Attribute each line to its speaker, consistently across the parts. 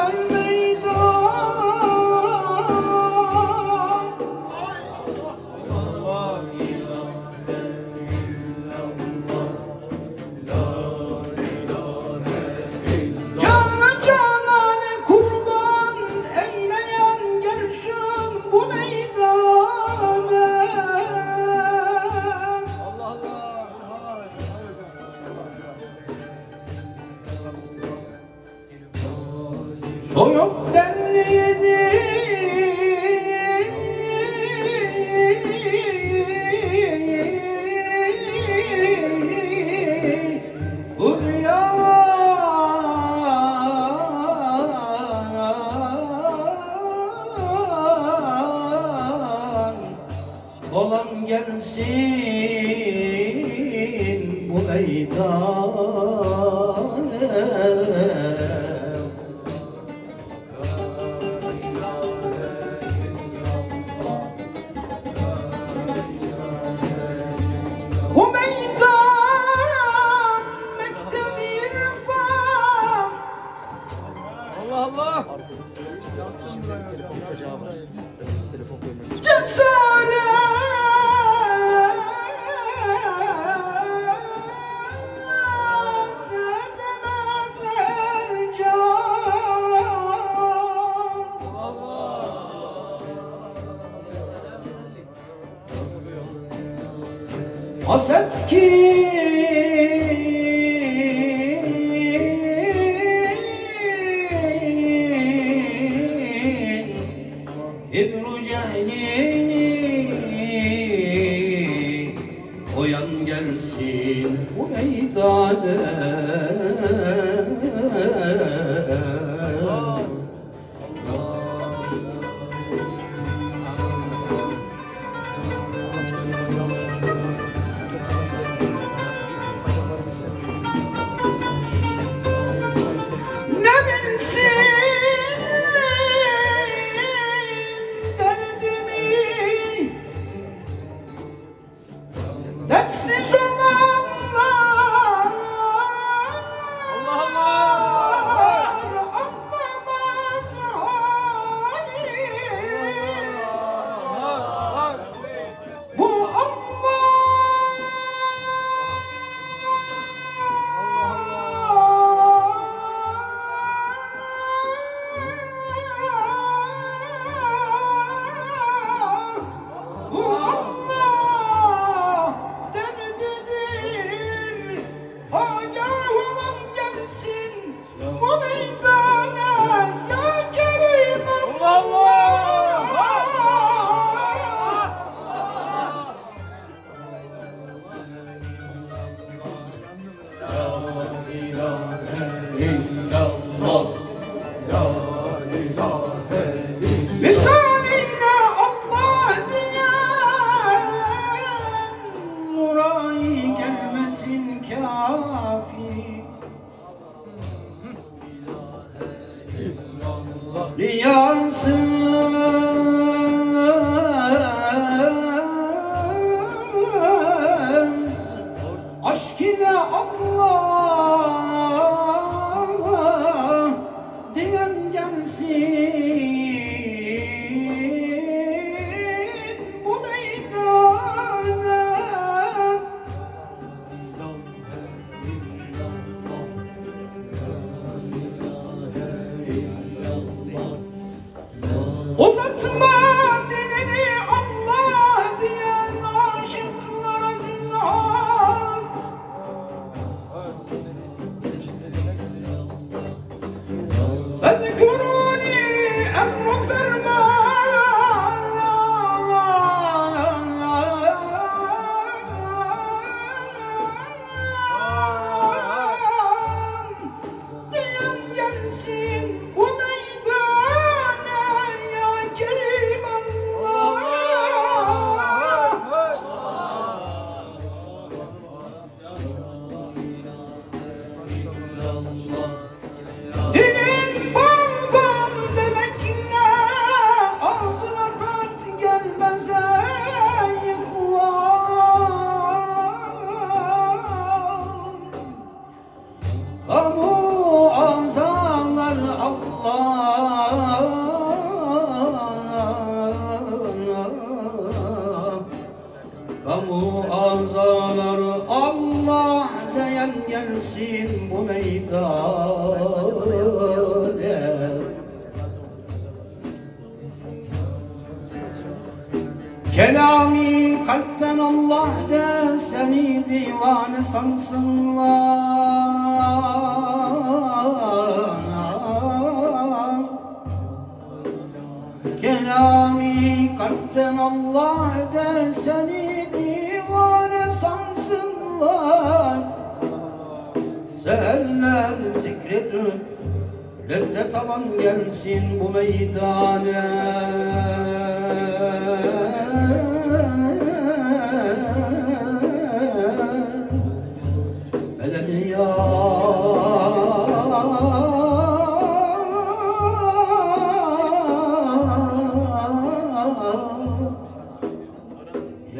Speaker 1: নাই Sol yok. olan gelsin bu meydan. Hasret ki This Amu azamlar
Speaker 2: Allah
Speaker 1: Kamu arzalar Allah diyen gelsin bu meydana. Kelami kalpten Allah de seni divane sansınlar. Kelami kalpten Allah de seni divane sansınlar. Seherler zikredip lezzet alan gelsin bu meydane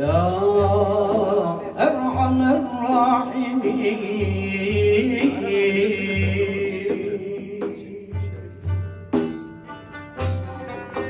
Speaker 1: يا أرحم الراحمين.